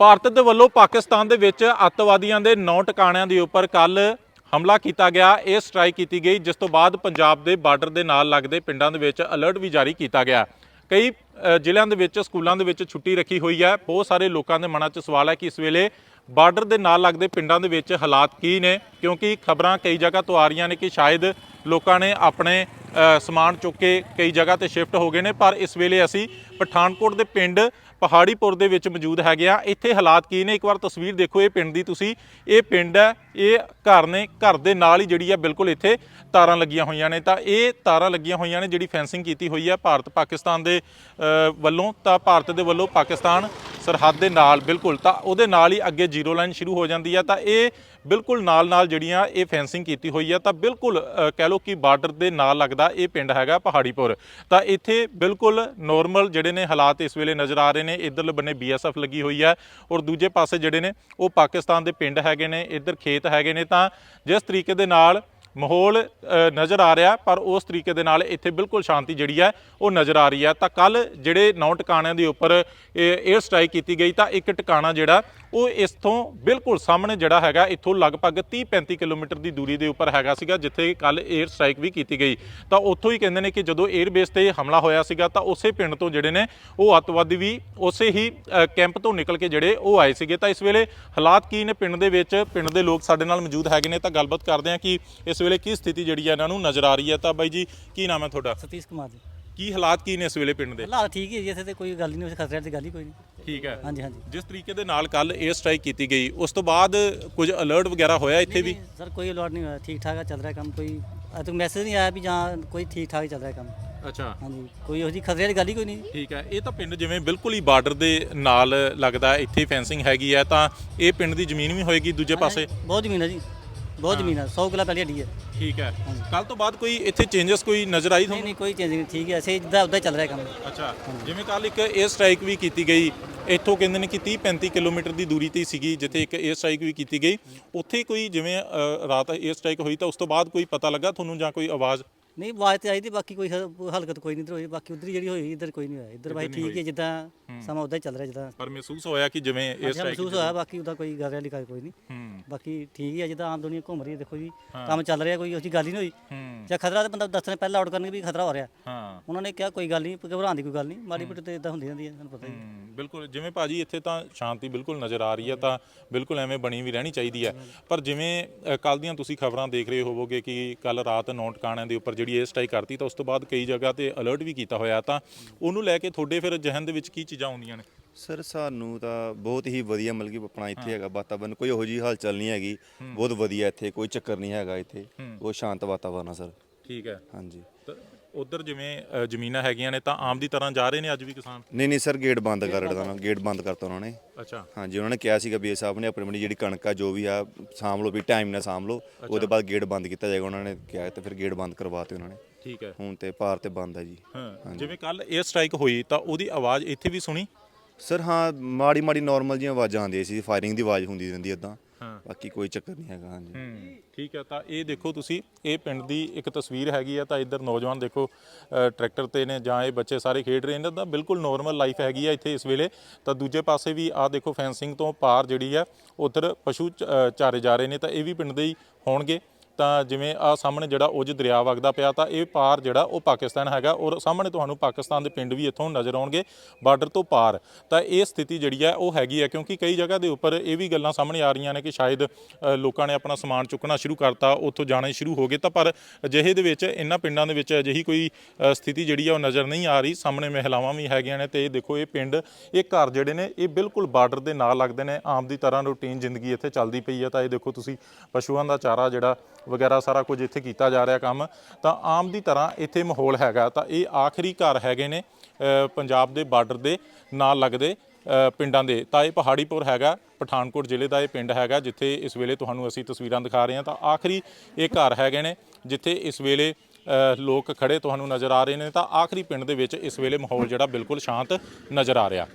ਭਾਰਤ ਦੇ ਵੱਲੋਂ ਪਾਕਿਸਤਾਨ ਦੇ ਵਿੱਚ ਅੱਤਵਾਦੀਆਂ ਦੇ ਨੌ ਟਿਕਾਣਿਆਂ ਦੇ ਉੱਪਰ ਕੱਲ ਹਮਲਾ ਕੀਤਾ ਗਿਆ। ਇਹ ਸਟ੍ਰਾਈਕ ਕੀਤੀ ਗਈ, ਜਿਸ ਤੋਂ ਬਾਅਦ ਪੰਜਾਬ ਦੇ ਬਾਰਡਰ ਦੇ ਨਾਲ ਲੱਗਦੇ ਪਿੰਡਾਂ ਦੇ ਵਿੱਚ ਅਲਰਟ ਵੀ ਜਾਰੀ ਕੀਤਾ ਗਿਆ। ਕਈ ਜ਼ਿਲ੍ਹਿਆਂ ਦੇ ਵਿੱਚ, ਸਕੂਲਾਂ ਦੇ ਵਿੱਚ ਛੁੱਟੀ ਰੱਖੀ ਹੋਈ ਹੈ। ਬਹੁਤ ਸਾਰੇ ਲੋਕਾਂ ਦੇ ਮਨਾਂ 'ਚ ਸਵਾਲ ਹੈ ਕਿ ਇਸ ਵੇਲੇ ਬਾਰਡਰ ਦੇ ਨਾਲ ਲੱਗਦੇ ਪਿੰਡਾਂ ਦੇ ਵਿੱਚ ਹਾਲਾਤ ਕੀ ਨੇ? ਕਿਉਂਕਿ ਖਬਰਾਂ ਕਈ ਜਗ੍ਹਾ ਤੋਂ ਆ ਰਹੀਆਂ ਨੇ ਕਿ ਸ਼ਾਇਦ ਲੋਕਾਂ ਨੇ ਆਪਣੇ ਸਮਾਨ ਚੁੱਕ ਕੇ ਕਈ ਜਗ੍ਹਾ ਤੇ ਸ਼ਿਫਟ ਹੋ ਗਏ ਨੇ। ਪਰ ਇਸ ਵੇਲੇ ਅਸੀਂ ਪਠਾਨਕੋਟ ਦੇ ਪਿੰਡ ਪਹਾੜੀਪੁਰ ਦੇ ਵਿੱਚ ਮੌਜੂਦ ਹੈਗੇ ਆ। ਇੱਥੇ ਹਾਲਾਤ ਕੀ ਨੇ? ਇੱਕ ਵਾਰ ਤਸਵੀਰ ਦੇਖੋ, ਇਹ ਪਿੰਡ ਦੀ ਤੁਸੀਂ। ਇਹ ਪਿੰਡ ਹੈ ਇਹ ਘਰ ਨੇ, ਘਰ ਦੇ ਨਾਲ ਹੀ ਜਿਹੜੀ ਹੈ ਬਿਲਕੁਲ ਇੱਥੇ ਤਾਰਾਂ ਲੱਗੀਆਂ ਹੋਈਆਂ ਨੇ। ਤਾਂ ਇਹ ਤਾਰਾਂ ਲੱਗੀਆਂ ਹੋਈਆਂ ਨੇ ਜਿਹੜੀ ਫੈਂਸਿੰਗ ਕੀਤੀ ਹੋਈ ਹੈ ਭਾਰਤ ਪਾਕਿਸਤਾਨ ਦੇ ਵੱਲੋਂ। ਤਾਂ ਭਾਰਤ ਦੇ ਵੱਲੋਂ ਪਾਕਿਸਤਾਨ ਸਰਹੱਦ ਦੇ ਨਾਲ ਬਿਲਕੁਲ, ਤਾਂ ਉਹਦੇ ਨਾਲ ਹੀ ਅੱਗੇ ਜ਼ੀਰੋ ਲਾਈਨ ਸ਼ੁਰੂ ਹੋ ਜਾਂਦੀ ਹੈ ਤਾਂ ਇਹ ਬਿਲਕੁਲ ਨਾਲ ਨਾਲ ਜਿਹੜੀਆਂ ਇਹ ਫੈਂਸਿੰਗ ਕੀਤੀ ਹੋਈ ਹੈ ਤਾਂ ਬਿਲਕੁਲ ਕਹਿ ਲਓ ਕਿ ਬਾਰਡਰ ਦੇ ਨਾਲ ਲੱਗਦਾ ਇਹ ਪਿੰਡ ਹੈਗਾ ਪਹਾੜੀਪੁਰ। ਤਾਂ ਇੱਥੇ ਬਿਲਕੁਲ ਨੋਰਮਲ ਜਿਹੜੇ ਨੇ ਹਾਲਾਤ ਇਸ ਵੇਲੇ ਨਜ਼ਰ ਆ ਰਹੇ ਨੇ। ਇਧਰਲੇ ਬੰਨੇ ਬੀਐਸਐਫ ਲੱਗੀ ਹੋਈ ਹੈ ਔਰ ਦੂਜੇ ਪਾਸੇ ਜਿਹੜੇ ਨੇ ਉਹ ਪਾਕਿਸਤਾਨ ਦੇ ਪਿੰਡ ਹੈਗੇ ਨੇ। ਇੱਧਰ ਖੇਤ ਹੈਗੇ ਨੇ ਤਾਂ ਜਿਸ ਤਰੀਕੇ ਦੇ ਨਾਲ ਮਾਹੌਲ ਨਜ਼ਰ ਆ ਰਿਹਾ, ਪਰ ਉਸ ਤਰੀਕੇ ਦੇ ਨਾਲ ਇੱਥੇ ਬਿਲਕੁਲ ਸ਼ਾਂਤੀ ਜਿਹੜੀ ਹੈ, ਉਹ ਨਜ਼ਰ ਆ ਰਹੀ ਹੈ। ਤਾਂ ਕੱਲ ਜਿਹੜੇ ਨੌ ਟਿਕਾਣਿਆਂ ਦੇ ਉੱਪਰ ਏਅਰ ਸਟ੍ਰਾਈਕ ਕੀਤੀ ਗਈ, ਤਾਂ ਇੱਕ ਟਿਕਾਣਾ ਜਿਹੜਾ, ਉਹ ਇਸ ਤੋਂ ਬਿਲਕੁਲ ਸਾਹਮਣੇ ਜਿਹੜਾ ਹੈਗਾ, ਇੱਥੋਂ ਲਗਭਗ 30-35 ਕਿਲੋਮੀਟਰ ਦੀ ਦੂਰੀ ਦੇ ਉੱਪਰ ਹੈਗਾ ਸੀਗਾ, ਜਿੱਥੇ ਕੱਲ ਏਅਰ ਸਟ੍ਰਾਈਕ ਵੀ ਕੀਤੀ ਗਈ। ਤਾਂ ਉੱਥੋਂ ਹੀ ਕਹਿੰਦੇ ਨੇ ਕਿ ਜਦੋਂ 에ਅਰ ਬੇਸ ਤੇ ਹਮਲਾ ਹੋਇਆ ਸੀਗਾ, ਤਾਂ ਉਸੇ ਪਿੰਡ ਤੋਂ ਜਿਹੜੇ ਨੇ, ਉਹ ਅੱਤਵਾਦੀ ਵੀ ਉਸੇ ਹੀ ਕੈਂਪ ਤੋਂ ਨਿਕਲ ਕੇ ਜਿਹੜੇ, ਉਹ ਆਏ ਸੀਗੇ। ਤਾਂ ਇਸ ਵੇਲੇ ਹਾਲਾਤ ਕੀ ਨੇ ਪਿੰਡ ਦੇ ਵਿੱਚ? ਪਿੰਡ ਦੇ ਲੋਕ ਸਾਡੇ ਨਾਲ ਮੌਜੂਦ ਹੈਗੇ ਨੇ, ਤਾਂ ਗੱਲਬਾਤ ਕਰਦੇ ਹਾਂ ਕਿ ਇਸ ਵੇਲੇ ਕੀ ਸਥਿਤੀ ਜਿਹੜੀ ਹੈ ਇਹਨਾਂ ਨੂੰ ਨਜ਼ਰ ਆ ਰਹੀ ਹੈ ਤਾਂ ਬਾਈ ਜੀ ਕੀ ਨਾਮ ਹੈ ਤੁਹਾਡਾ? ਸਤੀਸ਼ ਕੁਮਾਰ ਜੀ। ਕੀ ਹਾਲਾਤ ਕੀ ਨੇ ਇਸ ਵੇਲੇ ਪਿੰਡ ਦੇ? ਹਾਲਾਤ ਠੀਕ ਹੀ ਹੈ ਜੀ ਇੱਥੇ ਤੇ ਕੋਈ ਗੱਲ ਨਹੀਂ ਉਸ ਖਤਰੇ ਦੀ ਗੱਲ ਹੀ ਕੋਈ ਨਹੀਂ। ਠੀਕ ਹੈ। ਹਾਂਜੀ ਹਾਂਜੀ। ਜਿਸ ਤਰੀਕੇ ਦੇ ਨਾਲ ਕੱਲ 에ਅਰ ਸਟ੍ਰਾਈਕ ਕੀਤੀ ਗਈ ਉਸ ਤੋਂ ਬਾਅਦ ਕੁਝ ਅਲਰਟ ਵਗੈਰਾ ਹੋਇਆ ਇੱਥੇ ਵੀ? ਸਰ ਕੋਈ ਅਲਾਟ ਨਹੀਂ ਹੋਇਆ। ਠੀਕ ਠਾਕ ਆ ਚੱਲ ਰਿਹਾ ਕੰਮ ਕੋਈ ਅਜੇ ਤੱਕ ਮੈਸੇਜ ਨਹੀਂ ਆਇਆ ਵੀ ਜਾਂ ਕੋਈ ਠੀਕ ਠਾਕ ਹੀ ਚੱਲ ਰਿਹਾ ਕੰਮ। ਅੱਛਾ। ਹਾਂਜੀ ਕੋਈ ਉਹੋ ਜਿਹੀ ਖਤਰੇ ਦੀ ਗੱਲ ਹੀ ਕੋਈ ਨਹੀਂ। ਠੀਕ ਹੈ। ਇਹ ਤਾਂ ਪਿੰਡ ਜਿਵੇਂ ਬਿਲਕੁਲ ਹੀ ਬਾਰਡਰ ਦੇ ਨਾਲ ਲੱਗਦਾ ਇੱਥੇ ਫੈਂਸਿੰਗ ਹੈਗੀ ਹੈ ਤਾਂ ਇਹ ਪਿੰਡ ਦੀ ਜ਼ਮੀਨ ਵੀ ਹੋਏਗੀ ਦੂਜੇ ਪਾਸੇ? ਬਹੁਤ ਜ਼ਮੀਨ ਹੈ ਜੀ। ਬਹੁਤ ਜ਼ਮੀਨ ਆ 100 ਕਿੱਲਾ ਪਹਿਲੀ ਹੱਡੀ ਹੈ ਠੀਕ ਹੈ। ਕੱਲ ਤੋਂ ਬਾਅਦ ਕੋਈ ਇੱਥੇ ਚੇਂਜਸ ਕੋਈ ਨਜ਼ਰ ਆਈ ਤੁਹਾਨੂੰ ਨਹੀਂ ਕੋਈ ਚੇਂਜ ਨਹੀਂ ਠੀਕ ਹੈ ਅਸੀਂ ਜਿੱਦਾਂ ਉਦਾਂ ਚੱਲ ਰਿਹਾ ਕੰਮ। ਅੱਛਾ ਜਿਵੇਂ ਕੱਲ ਇੱਕ ਏਅਰ ਸਟ੍ਰਾਈਕ ਵੀ ਕੀਤੀ ਗਈ ਇੱਥੋਂ ਕਹਿੰਦੇ ਨੇ ਕਿ 30 35 ਕਿਲੋਮੀਟਰ ਦੀ ਦੂਰੀ ਤੇ ਸੀਗੀ ਜਿੱਥੇ ਇੱਕ ਏਅਰ ਸਟ੍ਰਾਈਕ ਵੀ ਕੀਤੀ ਗਈ। ਉੱਥੇ ਕੋਈ ਜਿਵੇਂ ਰਾਤ ਏਅਰ ਸਟ੍ਰਾਈਕ ਹੋਈ ਤਾਂ ਉਸ ਤੋਂ ਬਾਅਦ ਕੋਈ ਪਤਾ ਲੱਗਾ ਤੁਹਾਨੂੰ ਜਾਂ ਕੋਈ ਆਵਾਜ਼? ਨਹੀਂ ਆਵਾਜ਼ ਤੇ ਆਈ ਤੇ ਬਾਕੀ ਕੋਈ ਹ- ਹਲਕਤ ਕੋਈ ਨਹੀਂ ਇੱਧਰ ਹੋਈ ਬਾਕੀ ਉਧਰ ਜਿਹੜੀ ਹੋਈ ਇੱਧਰ ਕੋਈ ਨਹੀਂ ਹੋਇਆ ਇੱਧਰ ਬਾਈ ਠੀਕ ਹੈ ਜਿੱਦਾਂ ਸਮਾਂ ਉਦਾਂ ਹੀ ਚੱਲ ਰਿਹਾ ਜਿੱਦਾਂ ਪਰ ਮਹਿਸੂਸ ਹੋਇਆ ਕਿ ਜਿਵੇਂ 에ਅਰ ਅੱਛਾ ਸਟ੍ਰਾਈਕ ਮਹਿਸੂਸ ਹੋਇਆ ਬਾਕੀ ਉਹਦਾ ਕੋਈ ਗੱਲ ਵਾਲੀ ਗੱਲ ਕੋਈ ਨਹੀਂ। ਹੂੰ। ਬਾਕੀ ਠੀਕ ਹੀ ਜਿੱਦਾਂ ਆਮ ਦੁਨੀਆ ਘੁੰਮ ਰਹੀ ਹੈ ਦੇਖੋ ਜੀ ਕੰਮ ਚੱਲ ਰਿਹਾ ਕੋਈ ਉਹਦੀ ਗੱਲ ਹੀ ਨਹੀਂ ਹੋਈ। ਹੂੰ। ਜੇ ਖਤਰਾ ਤਾਂ ਬੰਦਾ ਦੱਸਣੇ ਪਹਿਲਾਂ ਆਊਟ ਕਰਨਗੇ ਵੀ ਖਤਰਾ ਹੋ ਰਿਹਾ। ਹਾਂ। ਉਹਨਾਂ ਨੇ ਕਿਹਾ ਕੋਈ ਗੱਲ ਨਹੀਂ ਘਬਰਾਉਣ ਦੀ ਕੋਈ ਗੱਲ ਨਹੀਂ ਮਾੜੀ ਮੋਟੀ ਤੇ ਇਦਾਂ ਹੁੰਦੀ ਜਾਂਦੀ ਹੈ ਤੁਹਾਨੂੰ ਪਤਾ ਹੀ ਹੈ। ਹਮ, ਬਿਲਕੁਲ ਜਿਵੇਂ ਭਾਜੀ ਇੱਥੇ ਤਾਂ ਸ਼ਾਂਤੀ ਬਿਲਕੁਲ ਨਜ਼ਰ ਆ ਰਹੀ ਹੈ ਤਾਂ ਬਿਲਕੁਲ ਐਵੇਂ ਬਣੀ ਵੀ ਰਹਿਣੀ ਚਾਹੀਦੀ ਹੈ। ਪਰ ਜਿਵੇਂ ਕੱਲ ਦੀਆਂ ਤੁਸੀਂ ਖਬਰਾਂ ਦੇਖ ਰਹੇ ਹੋਵੋਗੇ ਕਿ ਕੱਲ ਰਾਤ ਨੌ ਟਿਕਾਣਿਆਂ ਦੇ ਉੱਪਰ ਜਿਹੜੀ ਇਹ ਸਟ੍ਰਾਈਕ ਕਰਤੀ ਤਾਂ ਉਸ ਤੋਂ ਬਾਅਦ ਕਈ ਜਗ੍ਹਾ ਤੇ ਅਲਰਟ ਵੀ ਕੀਤਾ ਹੋਇਆ ਤਾਂ ਉਹਨੂੰ ਲੈ ਕੇ ਤੁਹਾਡੇ ਫਿਰ ਜ਼ਿਹਨ ਦੇ ਵਿੱਚ ਕੀ ਚੀਜ਼ਾਂ ਆਉਂਦੀਆਂ ਨੇ? ਸਰ ਸਾਨੂੰ ਤਾਂ ਬਹੁਤ ਹੀ ਵਧੀਆ ਮਤਲਬ ਕਿ ਆਪਣਾ ਇੱਥੇ ਹੈਗਾ ਵਾਤਾਵਰਨ ਕੋਈ ਇਹੋ ਜਿਹੀ ਹਲਚਲ ਨਹੀਂ ਹੈਗੀ। ਬਹੁਤ ਵਧੀਆ ਇੱਥੇ ਕੋਈ ਚੱਕਰ ਨਹੀਂ ਹੈਗਾ ਇੱਥੇ। ਬਹੁਤ ਸ਼ਾਂਤ ਵਾਤਾਵਰਨ ਆ ਸਰ। ਠੀਕ ਹੈ। ਹਾਂਜੀ। ਉਧਰ ਜਿਵੇਂ ਅ, ਜ਼ਮੀਨਾਂ ਹੈਗੀਆਂ ਨੇ ਤਾਂ ਆਮ ਦੀ ਤਰ੍ਹਾਂ ਜਾ ਰਹੇ ਨੇ ਅੱਜ ਵੀ ਕਿਸਾਨ? ਨਹੀਂ ਨਹੀਂ ਸਰ ਗੇਟ ਬੰਦ ਕਰ ਦਿੱਤਾ ਗੇਟ ਬੰਦ ਕਰਤਾ ਉਹਨਾਂ ਨੇ। ਅੱਛਾ। ਹਾਂਜੀ ਉਹਨਾਂ ਨੇ ਕਿਹਾ ਸੀਗਾ ਬੀ ਸਾਹਿਬ ਨੇ ਆਪਣੀ ਜਿਹੜੀ ਕਣਕ ਆ ਜੋ ਵੀ ਆ ਸਾਂਭ ਲਓ ਵੀ ਟਾਈਮ ਨਾਲ ਸਾਂਭ ਲਓ। ਉਹਦੇ ਬਾਅਦ ਗੇਟ ਬੰਦ ਕੀਤਾ ਜਾਏਗਾ ਉਹਨਾਂ ਨੇ ਕਿਹਾ ਤੇ ਫਿਰ ਗੇਟ ਬੰਦ ਕਰਵਾਤੇ ਉਹਨਾਂ ਨੇ। ਠੀਕ ਹੈ। ਹੁਣ ਤੇ ਪਾਰ ਤੇ ਬੰਦ ਆ ਜੀ। ਹਾਂ ਜਿਵੇਂ ਕੱਲ 에ਅਰ ਸਟ੍ਰਾਈਕ ਹੋਈ ਤਾਂ ਉਹਦੀ ਆਵਾਜ਼ ਇੱਥੇ ਵੀ ਸੁਣੀ? ਸਰ ਹਾਂ ਮਾੜੀ ਮਾੜੀ ਨਾਰਮਲ ਜਿਹੀਆਂ ਆਵਾਜ਼ਾਂ ਆਉਂਦੀਆਂ ਸੀ ਫਾਇਰਿੰਗ ਦੀ ਆਵਾਜ਼ ਹੁੰਦੀ ਰਹਿੰਦੀ ਹਾਂ ਬਾਕੀ ਕੋਈ ਚੱਕਰ ਨਹੀਂ ਹੈਗਾ ਹਾਂਜੀ। ਹੂੰ ਠੀਕ ਹੈ ਤਾਂ ਇਹ ਦੇਖੋ ਤੁਸੀਂ ਇਹ ਪਿੰਡ ਦੀ ਇੱਕ ਤਸਵੀਰ ਹੈਗੀ ਆ ਤਾਂ ਇੱਧਰ ਨੌਜਵਾਨ ਦੇਖੋ ਅ, ਟਰੈਕਟਰ ਤੇ ਨੇ ਜਾਂ ਇਹ ਬੱਚੇ ਸਾਰੇ ਖੇਡ ਰਹੇ ਨੇ ਤਾਂ ਬਿਲਕੁਲ ਨੋਰਮਲ ਲਾਈਫ ਹੈਗੀ ਆ ਇੱਥੇ ਇਸ ਵੇਲੇ। ਤਾਂ ਦੂਜੇ ਪਾਸੇ ਵੀ ਆ ਦੇਖੋ ਫੈਂਸਿੰਗ ਤੋਂ ਪਾਰ ਜਿਹੜੀ ਆ ਉਧਰ ਪਸ਼ੂ ਚ- ਅ, ਚਾਰੇ ਜਾ ਰਹੇ ਨੇ ਤਾਂ ਇਹ ਵੀ ਪਿੰਡ ਦੇ ਹੀ ਹੋਣਗੇ। ਤਾਂ ਜਿਵੇਂ ਆ ਸਾਹਮਣੇ ਜਿਹੜਾ ਉਜ ਦਰਿਆ ਵਗਦਾ ਪਿਆ ਤਾਂ ਇਹ ਪਾਰ ਜਿਹੜਾ ਉਹ ਪਾਕਿਸਤਾਨ ਹੈਗਾ ਔਰ ਸਾਹਮਣੇ ਤੁਹਾਨੂੰ ਪਾਕਿਸਤਾਨ ਦੇ ਪਿੰਡ ਵੀ ਇੱਥੋਂ ਨਜ਼ਰ ਆਉਣਗੇ, ਬਾਰਡਰ ਤੋਂ ਪਾਰ। ਤਾਂ ਇਹ ਸਥਿਤੀ ਜਿਹੜੀ ਹੈ ਉਹ ਹੈਗੀ ਹੈ ਕਿਉਂਕਿ ਕਈ ਜਗ੍ਹਾ ਦੇ ਉੱਪਰ ਇਹ ਵੀ ਗੱਲਾਂ ਸਾਹਮਣੇ ਆ ਰਹੀਆਂ ਨੇ ਕਿ ਸ਼ਾਇਦ ਲੋਕਾਂ ਨੇ ਆਪਣਾ ਸਮਾਨ ਚੁੱਕਣਾ ਸ਼ੁਰੂ ਕਰਤਾ, ਉੱਥੋਂ ਜਾਣੇ ਸ਼ੁਰੂ ਹੋ ਗਏ ਤਾਂ ਪਰ ਅਜਿਹੇ ਦੇ ਵਿੱਚ ਇਹਨਾਂ ਪਿੰਡਾਂ ਦੇ ਵਿੱਚ ਅਜਿਹੀ ਕੋਈ ਸਥਿਤੀ ਜਿਹੜੀ ਆ ਉਹ ਨਜ਼ਰ ਨਹੀਂ ਆ ਰਹੀ। ਸਾਹਮਣੇ ਮਹਿਲਾਵਾਂ ਵੀ ਹੈਗੀਆਂ ਨੇ ਤੇ ਇਹ ਦੇਖੋ ਇਹ ਪਿੰਡ, ਇਹ ਘਰ ਜਿਹੜੇ ਨੇ ਇਹ ਬਿਲਕੁਲ ਬਾਰਡਰ ਦੇ ਨਾਲ ਲੱਗਦੇ ਨੇ, ਆਮ ਦੀ ਤਰ੍ਹਾਂ ਰੂਟੀਨ ਜ਼ਿੰਦਗੀ ਇੱਥੇ ਚੱਲਦੀ ਪਈ ਹੈ ਤਾਂ ਇਹ ਦੇਖੋ ਤੁਸੀਂ ਪਸ਼ੂਆਂ ਦਾ ਚਾਰਾ ਜਿਹੜਾ ਵਗੈਰਾ ਸਾਰਾ ਕੁਝ ਇੱਥੇ ਕੀਤਾ ਜਾ ਰਿਹਾ ਕੰਮ, ਤਾਂ ਆਮ ਦੀ ਤਰ੍ਹਾਂ ਇੱਥੇ ਮਾਹੌਲ ਹੈਗਾ। ਤਾਂ ਇਹ ਆਖਰੀ ਘਰ ਹੈਗੇ ਨੇ ਪੰਜਾਬ ਦੇ ਬਾਰਡਰ ਦੇ ਨਾਲ ਲੱਗਦੇ ਪਿੰਡਾਂ ਦੇ। ਤਾਂ ਇਹ ਪਹਾੜੀਪੁਰ ਹੈਗਾ, ਪਠਾਨਕੋਟ ਜ਼ਿਲ੍ਹੇ ਦਾ ਇਹ ਪਿੰਡ ਹੈਗਾ, ਜਿੱਥੇ ਇਸ ਵੇਲੇ ਤੁਹਾਨੂੰ ਅਸੀਂ ਤਸਵੀਰਾਂ ਦਿਖਾ ਰਹੇ ਹਾਂ। ਤਾਂ ਆਖਰੀ ਇਹ ਘਰ ਹੈਗੇ ਨੇ, ਜਿੱਥੇ ਇਸ ਵੇਲੇ ਲੋਕ ਖੜੇ ਤੁਹਾਨੂੰ ਨਜ਼ਰ ਆ ਰਹੇ ਨੇ। ਤਾਂ ਆਖਰੀ ਪਿੰਡ ਦੇ ਵਿੱਚ ਇਸ ਵੇਲੇ ਮਾਹੌਲ ਜਿਹੜਾ ਬਿਲਕੁਲ ਸ਼ਾਂਤ ਨਜ਼ਰ ਆ ਰਿਹਾ।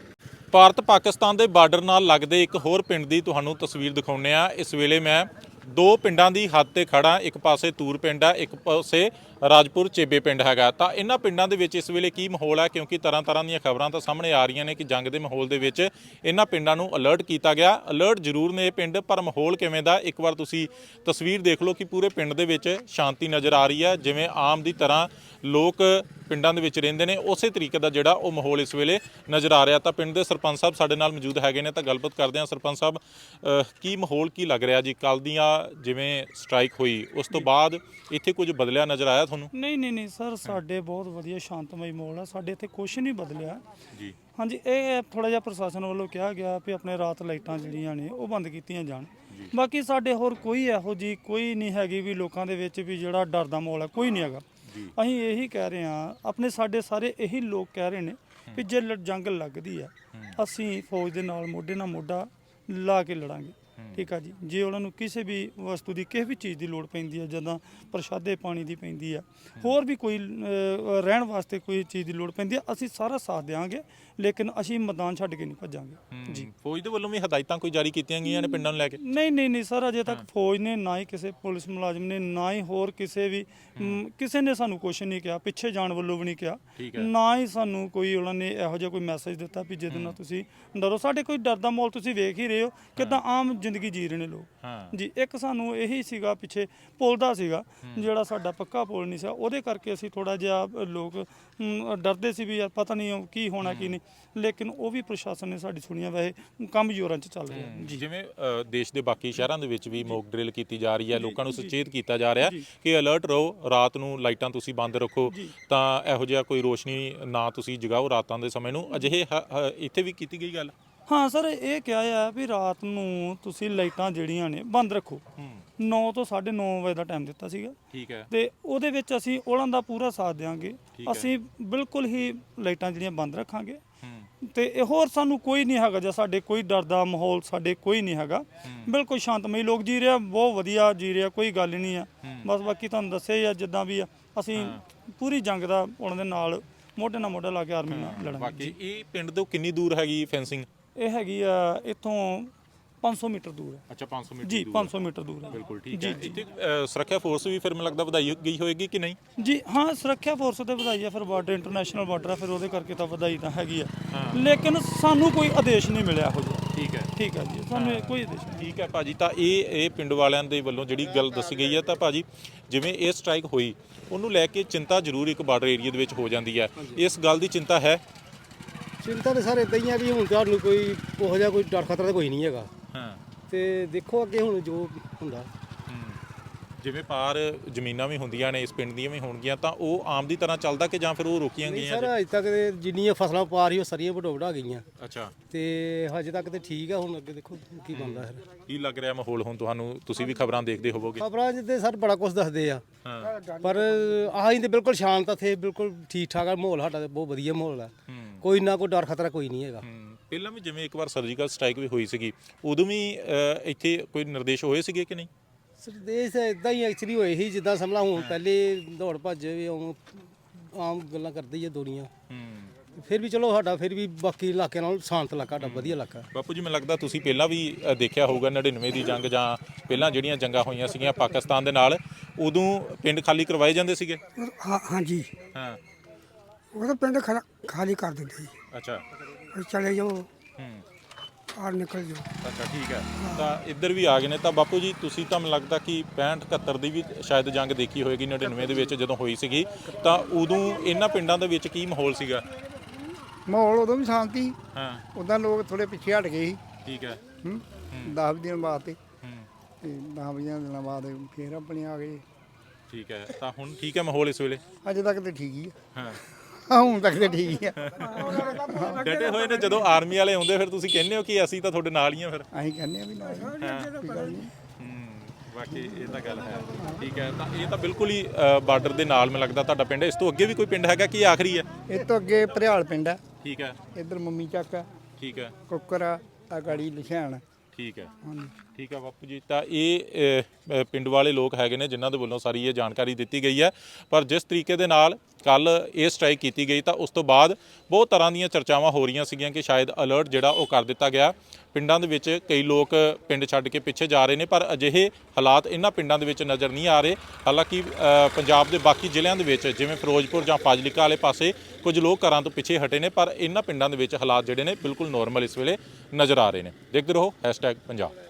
ਭਾਰਤ ਪਾਕਿਸਤਾਨ ਦੇ ਬਾਰਡਰ ਨਾਲ ਲੱਗਦੇ ਇੱਕ ਹੋਰ ਪਿੰਡ ਦੀ ਤੁਹਾਨੂੰ ਤਸਵੀਰ ਦਿਖਾਉਂਦੇ ਆ ਇਸ ਵੇਲੇ ਮੈਂ ਦੋ ਪਿੰਡਾਂ ਦੀ ਹੱਦ ਤੇ ਖੜਾ ਇੱਕ ਪਾਸੇ ਤੂਰ ਪਿੰਡ ਹੈ ਇੱਕ ਪਾਸੇ ਰਾਜਪੁਰ ਚੇਬੇ ਪਿੰਡ ਹੈਗਾ। ਤਾਂ ਇਹਨਾਂ ਪਿੰਡਾਂ ਦੇ ਵਿੱਚ ਇਸ ਵੇਲੇ ਕੀ ਮਾਹੌਲ ਹੈ? ਕਿਉਂਕਿ ਤਰ੍ਹਾਂ ਤਰ੍ਹਾਂ ਦੀਆਂ ਖਬਰਾਂ ਤਾਂ ਸਾਹਮਣੇ ਆ ਰਹੀਆਂ ਨੇ ਕਿ ਜੰਗ ਦੇ ਮਾਹੌਲ ਦੇ ਵਿੱਚ ਇਹਨਾਂ ਪਿੰਡਾਂ ਨੂੰ ਅਲਰਟ ਕੀਤਾ ਗਿਆ। ਅਲਰਟ ਜ਼ਰੂਰ ਨੇ ਇਹ ਪਿੰਡ, ਪਰ ਮਾਹੌਲ ਕਿਵੇਂ ਦਾ? ਇੱਕ ਵਾਰ ਤੁਸੀਂ ਤਸਵੀਰ ਦੇਖ ਲਓ ਕਿ ਪੂਰੇ ਪਿੰਡ ਦੇ ਵਿੱਚ ਸ਼ਾਂਤੀ ਨਜ਼ਰ ਆ ਰਹੀ ਹੈ। ਜਿਵੇਂ ਆਮ ਦੀ ਤਰ੍ਹਾਂ ਲੋਕ ਪਿੰਡਾਂ ਦੇ ਵਿੱਚ ਰਹਿੰਦੇ ਨੇ, ਉਸੇ ਤਰੀਕੇ ਦਾ ਜਿਹੜਾ ਉਹ ਮਾਹੌਲ ਇਸ ਵੇਲੇ ਨਜ਼ਰ ਆ ਰਿਹਾ। ਤਾਂ ਪਿੰਡ ਦੇ ਸਰਪੰਚ ਸਾਹਿਬ ਸਾਡੇ ਨਾਲ ਮੌਜੂਦ ਹੈਗੇ ਨੇ, ਤਾਂ ਗੱਲਬਾਤ ਕਰਦੇ ਹਾਂ। ਸਰਪੰਚ ਸਾਹਿਬ ਕੀ ਮਾਹੌਲ ਕੀ ਲੱਗ ਰਿਹਾ ਜੀ? ਕੱਲ ਦੀਆਂ ਜਿਵੇਂ ਸਟ੍ਰਾਈਕ ਹੋਈ, ਉਸ ਤੋਂ ਬਾਅਦ ਇੱਥੇ ਕੁਝ ਬਦਲਿਆ ਨਜ਼ਰ ਆਇਆ ਤੁਹਾਨੂੰ? ਨਹੀਂ ਨਹੀਂ ਨਹੀਂ ਸਰ ਸਾਡੇ ਬਹੁਤ ਵਧੀਆ ਸ਼ਾਂਤਮਈ ਮਾਹੌਲ ਆ। ਸਾਡੇ ਇੱਥੇ ਕੁਝ ਨਹੀਂ ਬਦਲਿਆ। ਜੀ। ਹਾਂਜੀ ਇਹ ਥੋੜਾ ਜਿਹਾ ਪ੍ਰਸ਼ਾਸਨ ਵੱਲੋਂ ਕਿਹਾ ਗਿਆ ਵੀ ਆਪਣੇ ਰਾਤ ਲਾਈਟਾਂ ਜਿਹੜੀਆਂ ਨੇ ਉਹ ਬੰਦ ਕੀਤੀਆਂ ਜਾਣ। ਬਾਕੀ ਸਾਡੇ ਹੋਰ ਕੋਈ ਇਹੋ ਜੀ ਕੋਈ ਨਹੀਂ ਹੈਗੀ ਵੀ ਲੋਕਾਂ ਦੇ ਵਿੱਚ ਵੀ ਜਿਹੜਾ ਡਰ ਦਾ ਮਾਹੌਲ ਹੈ ਕੋਈ ਨਹੀਂ ਹੈਗਾ। ਅਸੀਂ ਇਹੀ ਕਹਿ ਰਹੇ ਹਾਂ ਆਪਣੇ ਸਾਡੇ ਸਾਰੇ ਇਹੀ ਲੋਕ ਕਹਿ ਰਹੇ ਨੇ ਵੀ ਜੇ ਲ- ਜੰਗ ਲੱਗਦੀ ਹੈ। ਅਸੀਂ ਫੌਜ ਦੇ ਨਾਲ ਮੋਢੇ ਨਾਲ ਮੋਢਾ ਲਾ ਕੇ ਲੜਾਂਗੇ। ਠੀਕ ਆ ਜੀ। ਜੇ ਉਹਨਾਂ ਨੂੰ ਕਿਸੇ ਵੀ ਵਸਤੂ ਦੀ ਕਿਸੇ ਵੀ ਚੀਜ਼ ਦੀ ਲੋੜ ਪੈਂਦੀ ਹੈ ਜਦੋਂ ਪ੍ਰਸ਼ਾਦੇ ਪਾਣੀ ਦੀ ਪੈਂਦੀ ਆ ਹੋਰ ਵੀ ਕੋਈ ਅਹ, ਰਹਿਣ ਵਾਸਤੇ ਕੋਈ ਚੀਜ਼ ਦੀ ਲੋੜ ਪੈਂਦੀ ਹੈ ਅਸੀਂ ਸਾਰਾ ਸਾਥ ਦੇਵਾਂਗੇ ਲੇਕਿਨ ਅਸੀਂ ਮੈਦਾਨ ਛੱਡ ਕੇ ਨਹੀਂ ਭੱਜਾਂਗੇ। ਜੀ। ਫੌਜ ਦੇ ਵੱਲੋਂ ਵੀ ਹਦਾਇਤਾਂ ਕੋਈ ਜਾਰੀ ਕੀਤੀਆਂ ਗਈਆਂ ਨੇ ਪਿੰਡਾਂ ਨੂੰ ਲੈ ਕੇ? ਨਹੀਂ ਨਹੀਂ ਨਹੀਂ ਸਰ ਅਜੇ ਤੱਕ ਫੌਜ ਨੇ ਨਾ ਹੀ ਕਿਸੇ ਪੁਲਿਸ ਮੁਲਾਜ਼ਮ ਨੇ ਨਾ ਹੀ ਹੋਰ ਕਿਸੇ ਵੀ ਮ, ਕਿਸੇ ਨੇ ਸਾਨੂੰ ਕੁਝ ਨਹੀਂ ਕਿਹਾ ਪਿੱਛੇ ਜਾਣ ਵੱਲੋਂ ਵੀ ਨਹੀਂ ਕਿਹਾ। ਠੀਕ ਹੈ। ਨਾ ਹੀ ਸਾਨੂੰ ਕੋਈ ਉਹਨਾਂ ਨੇ ਇਹੋ ਜਿਹਾ ਕੋਈ ਮੈਸੇਜ ਦਿੱਤਾ ਵੀ ਜਿਹਦੇ ਨਾਲ ਤੁਸੀਂ ਡਰੋ। ਸਾਡੇ ਕੋਈ ਡਰ ਦਾ ਮਾਹੌਲ ਤੁਸੀਂ ਵੇਖ ਹੀ ਰਹੇ ਹੋ ਕਿਦਾਂ ਆਮ ਜ਼ਿੰਦਗੀ ਜੀ ਰਹੇ ਨੇ ਲੋਕ। ਹਾਂ। ਜੀ ਇੱਕ ਸਾਨੂੰ ਇਹੀ ਸੀਗਾ ਪਿੱਛੇ ਪੁਲ ਦਾ ਸੀਗਾ ਜਿਹੜਾ ਸਾਡਾ ਪੱਕਾ ਪੁਲ ਨਹੀਂ ਸੀ। ਉਹਦੇ ਕਰਕੇ ਅਸੀਂ ਥੋੜਾ ਜਿਹਾ ਲੋਕ ਡਰਦੇ ਸੀ ਵੀ ਯਾਰ ਪਤਾ ਨਹੀਂ ਉਹ ਕੀ ਹੋਣਾ ਕੀ ਨਹੀਂ। ਲੇਕਿਨ ਉਹ ਵੀ ਪ੍ਰਸ਼ਾਸਨ ਨੇ ਸਾਡੀ ਸੁਣੀਆਂ ਵੈਸੇ ਕੰਮ ਜ਼ੋਰਾਂ 'ਚ ਚੱਲ ਰਿਹਾ। ਜੀ। ਜਿਵੇਂ ਅ, ਦੇਸ਼ ਦੇ ਬਾਕੀ ਸ਼ਹਿਰਾਂ ਦੇ ਵਿੱਚ ਵੀ ਮੌਕ ਡਰਿਲ ਕੀਤੀ ਜਾ ਰਹੀ ਹੈ ਲੋਕਾਂ ਨੂੰ ਸੁਚੇਤ ਕੀਤਾ ਜਾ ਰਿਹਾ ਕਿ ਅਲਰਟ ਰਹੋ ਰਾਤ ਨੂੰ ਲਾਈਟਾਂ ਤੁਸੀਂ ਬੰਦ ਰੱਖੋ ਤਾਂ ਇਹੋ ਜਿਹਾ ਕੋਈ ਰੋਸ਼ਨੀ ਨਾ ਤੁਸੀਂ ਜਗਾਓ ਰਾਤਾਂ ਦੇ ਸਮੇਂ ਨੂੰ। ਅਜਿਹੇ ਹ- ਹ- ਇੱਥੇ ਵੀ ਕੀਤੀ ਗਈ ਗੱਲ? ਹਾਂ ਸਰ ਇਹ ਕਿਹਾ ਆ ਵੀ ਰਾਤ ਨੂੰ ਤੁਸੀਂ ਲਾਈਟਾਂ ਜਿਹੜੀਆਂ ਨੇ ਬੰਦ ਰੱਖੋ। ਹੂੰ। 9 ਤੋਂ 9:30 ਵਜੇ ਦਾ ਟਾਈਮ ਦਿੱਤਾ ਸੀਗਾ। ਠੀਕ ਹੈ। ਤੇ ਉਹਦੇ ਵਿੱਚ ਅਸੀਂ ਉਹਨਾਂ ਦਾ ਪੂਰਾ ਸਾਥ ਦੇਵਾਂਗੇ ਠੀਕ ਹੈ। ਅਸੀਂ ਬਿਲਕੁਲ ਹੀ ਲਾਈਟਾਂ ਜਿਹੜੀਆਂ ਬੰਦ ਰੱਖਾਂਗੇ। ਹੂੰ। ਤੇ ਇਹ ਹੋਰ ਸਾਨੂੰ ਕੋਈ ਨਹੀਂ ਹੈਗਾ ਜਾਂ ਸਾਡੇ ਕੋਈ ਡਰ ਦਾ ਮਾਹੌਲ ਸਾਡੇ ਕੋਈ ਨਹੀਂ ਹੈਗਾ। ਬਿਲਕੁਲ ਸ਼ਾਂਤਮਈ ਲੋਕ ਜੀ ਰਿਹਾ ਬਹੁਤ ਵਧੀਆ ਜੀ ਰਿਹਾ ਕੋਈ ਗੱਲ ਹੀ ਨਹੀਂ ਆ। ਬਸ ਬਾਕੀ ਤੁਹਾਨੂੰ ਦੱਸਿਆ ਹੀ ਆ ਜਿੱਦਾਂ ਵੀ ਆ ਅਸੀਂ ਪੂਰੀ ਜੰਗ ਦਾ ਉਹਨਾਂ ਦੇ ਨਾਲ ਮੋਢੇ ਨਾਲ ਮੋਢਾ ਲਾ ਕੇ ਆਰਮੀ ਨਾਲ ਲੜਾਂਗੇ। ਬਾਕੀ ਇਹ ਪਿੰਡ ਤੋਂ ਕਿੰਨੀ ਦੂਰ ਹੈਗੀ ਫੈਂਸਿੰਗ ਇਹ ਹੈਗੀ ਆ ਇੱਥੋਂ 500 ਮੀਟਰ ਦੂਰ ਹੈ। ਅੱਛਾ 500 ਮੀਟਰ ਜੀ ਦੂਰ 500 ਮੀਟਰ ਦੂਰ ਹੈ। ਬਿਲਕੁਲ ਠੀਕ ਹੈ। ਇੱਥੇ ਅ, ਸੁਰੱਖਿਆ ਫੋਰਸ ਵੀ ਫਿਰ ਮੈਨੂੰ ਲੱਗਦਾ ਵਧਾਈ ਗਈ ਹੋਏਗੀ ਕਿ ਨਹੀਂ? ਜੀ ਹਾਂ ਸੁਰੱਖਿਆ ਫੋਰਸ ਤੇ ਵਧਾਈ ਆ ਫਿਰ ਬਾਰਡਰ ਇੰਟਰਨੈਸ਼ਨਲ ਬਾਰਡਰ ਆ ਫਿਰ ਉਹਦੇ ਕਰਕੇ ਤਾਂ ਵਧਾਈ ਤਾਂ ਹੈਗੀ ਆ ਲੇਕਿਨ ਸਾਨੂੰ ਕੋਈ ਆਦੇਸ਼ ਨਹੀਂ ਮਿਲਿਆ ਹੋ ਜਿਹਾ। ਠੀਕ ਹੈ। ਠੀਕ ਹੈ ਜੀ ਸਾਨੂੰ ਇਹ ਕੋਈ ਆਦੇਸ਼ ਨਹੀਂ। ਠੀਕ ਹੈ ਭਾਜੀ ਤਾਂ ਇਹ ਇਹ ਪਿੰਡ ਵਾਲਿਆਂ ਦੇ ਵੱਲੋਂ ਜਿਹੜੀ ਗੱਲ ਦੱਸੀ ਗਈ ਹੈ ਤਾਂ ਭਾਜੀ ਜਿਵੇਂ ਇਹ ਸਟ੍ਰਾਈਕ ਹੋਈ ਉਹਨੂੰ ਲੈ ਕੇ ਚਿੰਤਾ ਜ਼ਰੂਰ ਇੱਕ ਬਾਰਡਰ ਏਰੀਆ ਦੇ ਵਿੱਚ ਹੋ ਜਾਂਦੀ ਹੈ। ਇਸ ਗੱਲ ਦੀ ਚਿੰਤਾ ਹੈ ਚਿੰਤਾ ਤਾਂ ਸਾਰੇ ਇਦਾਂ ਹੀ ਆ ਵੀ ਹੁਣ ਤੁਹਾਨੂੰ ਕੋਈ ਉਹੋ ਜਿਹਾ ਕੋਈ ਡਰ ਖਤਰਾ ਤਾਂ ਕੋਈ ਨਹੀਂ ਹੈਗਾ। ਹਾਂ। ਤੇ ਦੇਖੋ ਅੱਗੇ ਹੁਣ ਜੋ ਹੁੰਦਾ। ਜਿਵੇਂ ਪਾਰ ਜ਼ਮੀਨਾਂ ਵੀ ਹੁੰਦੀਆਂ ਨੇ ਇਸ ਪਿੰਡ ਦੀਆਂ ਵੀ ਹੋਣਗੀਆਂ ਤਾਂ ਉਹ ਆਮ ਦੀ ਤਰ੍ਹਾਂ ਚੱਲਦਾ ਕਿ ਜਾਂ ਫਿਰ ਉਹ ਰੋਕੀਆਂ ਨਹੀਂ ਗਈਆਂ ਸਰ ਅਜੇ ਤੱਕ ਤੇ ਜਿੰਨੀਆਂ ਫਸਲਾਂ ਪਾ ਰਹੀ ਉਹ ਸਾਰੀਆਂ ਵਡੋ ਵਡਾ ਗਈਆਂ। ਅੱਛਾ। ਤੇ ਹਜੇ ਤੱਕ ਤੇ ਠੀਕ ਆ ਹੁਣ ਅੱਗੇ ਦੇਖੋ ਕੀ ਬਣਦਾ ਫਿਰ। ਕੀ ਲੱਗ ਰਿਹਾ ਮਾਹੌਲ ਹੁਣ ਤੁਹਾਨੂੰ? ਤੁਸੀਂ ਵੀ ਖਬਰਾਂ ਦੇਖਦੇ ਹੋਵੋਗੇ। ਖਬਰਾਂ ਜਿੱਦੇ ਸਰ ਬੜਾ ਕੁਝ ਦੱਸਦੇ ਆ। ਹਾਂ। ਪਰ ਆਹੀਂ ਤੇ ਬਿਲਕੁਲ ਸ਼ਾਂਤ ਆ ਥੇ ਬਿਲਕੁਲ ਠੀਕ ਠਾਕ ਆ ਮਾਹੌਲ ਸਾਡਾ ਤੇ ਬਹੁਤ ਵਧੀਆ ਮਾਹੌਲ ਆ। ਕੋਈ ਨਾ ਕੋਈ ਡਰ ਖਤਰਾ ਕੋਈ ਨਹੀਂ ਹੈਗਾ। ਪਹਿਲਾਂ ਵੀ ਜਿਵੇਂ ਇੱਕ ਵਾਰ ਸਰਜੀਕਲ ਸਟ੍ਰਾਈਕ ਵੀ ਹੋਈ ਸੀਗੀ ਉਦੋਂ ਵੀ ਇੱਥੇ ਕੋਈ ਨਿਰਦੇਸ਼ ਹੋਏ ਸੀਗੇ ਕਿ ਨਹੀਂ? ਸਰ ਦੇਸ਼ ਇਦਾਂ ਹੀ ਐਕਚੁਅਲੀ ਹੋਏ ਸੀ ਜਿੱਦਾਂ ਸਮਲਾ ਹੁਣ ਪਹਿਲੇ ਦੌੜ ਭੱਜ ਵੀ ਆਮ ਆਮ ਗੱਲਾਂ ਕਰਦੀ ਆ ਦੁਨੀਆ ਹੂੰ। ਫਿਰ ਵੀ ਚਲੋ ਸਾਡਾ ਫਿਰ ਵੀ ਬਾਕੀ ਇਲਾਕਿਆਂ ਨਾਲੋਂ ਸ਼ਾਂਤ ਇਲਾਕਾ ਸਾਡਾ ਵਧੀਆ ਇਲਾਕਾ। ਬਾਪੂ ਜੀ ਮੈਨੂੰ ਲੱਗਦਾ ਤੁਸੀਂ ਪਹਿਲਾਂ ਵੀ ਅ, ਦੇਖਿਆ ਹੋਊਗਾ 99 ਦੀ ਜੰਗ ਜਾਂ ਪਹਿਲਾਂ ਜਿਹੜੀਆਂ ਜੰਗਾਂ ਹੋਈਆਂ ਸੀਗੀਆਂ ਪਾਕਿਸਤਾਨ ਦੇ ਨਾਲ ਉਦੋਂ ਪਿੰਡ ਖਾਲੀ ਕਰਵਾਏ ਜਾਂਦੇ ਸੀਗੇ? ਹਾਂ ਹਾਂਜੀ। ਹਾਂ। ਉਹ ਤਾਂ ਪਿੰਡ ਖਲਾ- ਖਾਲੀ ਕਰ ਦਿੰਦੇ ਸੀ। ਅੱਛਾ। ਵੀ ਚਲੇ ਜਾਓ। ਹੂੰ। ਬਾਹਰ ਨਿਕਲ ਜਾਓ। ਅੱਛਾ ਠੀਕ ਹੈ। ਤਾਂ ਇੱਧਰ ਵੀ ਆ ਗਏ ਨੇ। ਤਾਂ ਬਾਪੂ ਜੀ ਤੁਸੀਂ ਤਾਂ ਮੈਨੂੰ ਲੱਗਦਾ ਕਿ 65 71 ਦੀ ਵੀ ਸ਼ਾਇਦ ਜੰਗ ਦੇਖੀ ਹੋਏਗੀ 99 ਦੇ ਵਿੱਚ ਜਦੋਂ ਹੋਈ ਸੀਗੀ। ਤਾਂ ਉਦੋਂ ਇਹਨਾਂ ਪਿੰਡਾਂ ਦੇ ਵਿੱਚ ਕੀ ਮਾਹੌਲ ਸੀਗਾ? ਮਾਹੌਲ ਉਦੋਂ ਵੀ ਸ਼ਾਂਤੀ। ਹਾਂ। ਉਦਾਂ ਲੋਕ ਥੋੜੇ ਪਿੱਛੇ ਹਟ ਗਏ ਸੀ। ਠੀਕ ਹੈ। ਹੂੰ 10 ਦਿਨ ਬਾਅਦ ਤੇ। ਹੂੰ। ਤੇ 10 ਵੀਹਾਂ ਦਿਨਾਂ ਬਾਅਦ ਫੇਰ ਆਪਣੇ ਆ ਗਏ। ਠੀਕ ਹੈ। ਤਾਂ ਹੁਣ ਠੀਕ ਹੈ ਮਾਹੌਲ ਇਸ ਵੇਲੇ? ਅਜੇ ਤੱਕ ਤੇ ਠੀਕ ਹੀ ਹਾਂ ਆ। ਹਾਂ, ਹੁਣ ਤੱਕ ਤੇ ਠੀਕ ਹੀ ਆ। ਡਟੇ ਹੋਏ ਨੇ ਜਦੋਂ ਆਰਮੀ ਵਾਲੇ ਆਉਂਦੇ ਫਿਰ ਤੁਸੀਂ ਕਹਿੰਦੇ ਹੋ ਕਿ ਅਸੀਂ ਤਾਂ ਤੁਹਾਡੇ ਨਾਲ ਹੀ ਆ ਫਿਰ? ਅਸੀਂ ਕਹਿੰਦੇ ਆ ਵੀ ਨਾ ਕੋਈ ਗੱਲ ਨਹੀਂ। ਹੂੰ ਬਾਕੀ ਇਹ ਤਾਂ ਗੱਲ ਹੈ। ਠੀਕ ਹੈ ਤਾਂ ਇਹ ਤਾਂ ਬਿਲਕੁਲ ਹੀ ਬਾਰਡਰ ਦੇ ਨਾਲ ਮੈਨੂੰ ਲੱਗਦਾ ਤੁਹਾਡਾ ਪਿੰਡ ਹੈ। ਇਸ ਤੋਂ ਅੱਗੇ ਵੀ ਕੋਈ ਪਿੰਡ ਹੈਗਾ ਕਿ ਇਹ ਆਖਰੀ ਹੈ? ਇਹ ਤੋਂ ਅੱਗੇ ਭਰਿਆਲ ਪਿੰਡ ਆ ਠੀਕ ਹੈ। ਇੱਧਰ ਮੰਮੀ ਚੱਕ ਆ ਠੀਕ ਹੈ। ਕੁੱਕਰ ਆ ਆ ਗਾੜੀ ਲਿਸ਼ਾਣ ਠੀਕ ਹੈ। ਠੀਕ ਹੈ ਬਾਪੂ ਜੀ ਤਾਂ ਇਹ ਪਿੰਡ ਵਾਲੇ ਲੋਕ ਹੈਗੇ ਨੇ ਜਿਨ੍ਹਾਂ ਦੇ ਵੱਲੋਂ ਸਾਰੀ ਇਹ ਜਾਣਕਾਰੀ ਦਿੱਤੀ ਗਈ ਹੈ। ਪਰ ਜਿਸ ਤਰੀਕੇ ਦੇ ਨਾਲ ਕੱਲ ਇਹ ਸਟ੍ਰਾਈਕ ਕੀਤੀ ਗਈ ਤਾਂ ਉਸ ਤੋਂ ਬਾਅਦ ਬਹੁਤ ਤਰ੍ਹਾਂ ਦੀਆਂ ਚਰਚਾਵਾਂ ਹੋ ਰਹੀਆਂ ਸੀਗੀਆਂ ਕਿ ਸ਼ਾਇਦ ਅਲਰਟ ਜਿਹੜਾ ਉਹ ਕਰ ਦਿੱਤਾ ਗਿਆ। ਪਿੰਡਾਂ ਦੇ ਵਿੱਚ ਕਈ ਲੋਕ ਪਿੰਡ ਛੱਡ ਕੇ ਪਿੱਛੇ ਜਾ ਰਹੇ ਨੇ, ਪਰ ਅਜਿਹੇ ਹਾਲਾਤ ਇਹਨਾਂ ਪਿੰਡਾਂ ਦੇ ਵਿੱਚ ਨਜ਼ਰ ਨਹੀਂ ਆ ਰਹੇ। ਹਾਲਾਂਕਿ ਪੰਜਾਬ ਦੇ ਬਾਕੀ ਜ਼ਿਲ੍ਹਿਆਂ ਦੇ ਵਿੱਚ ਜਿਵੇਂ ਫਿਰੋਜ਼ਪੁਰ ਜਾਂ ਫਾਜ਼ਿਲਕਾ ਵਾਲੇ ਪਾਸੇ ਕੁਝ ਲੋਕ ਘਰਾਂ ਤੋਂ ਪਿੱਛੇ ਹਟੇ ਨੇ, ਪਰ ਇਹਨਾਂ ਪਿੰਡਾਂ ਦੇ ਵਿੱਚ ਹਾਲਾਤ ਜਿਹੜੇ ਨੇ ਬਿਲਕੁਲ ਨੋਰਮਲ ਇਸ ਵੇਲੇ ਨਜ਼ਰ ਆ ਰਹੇ ਨੇ। ਦੇਖਦੇ ਰਹੋ ਹੈਸ਼ਟੈਗ ਪੰਜਾਬ।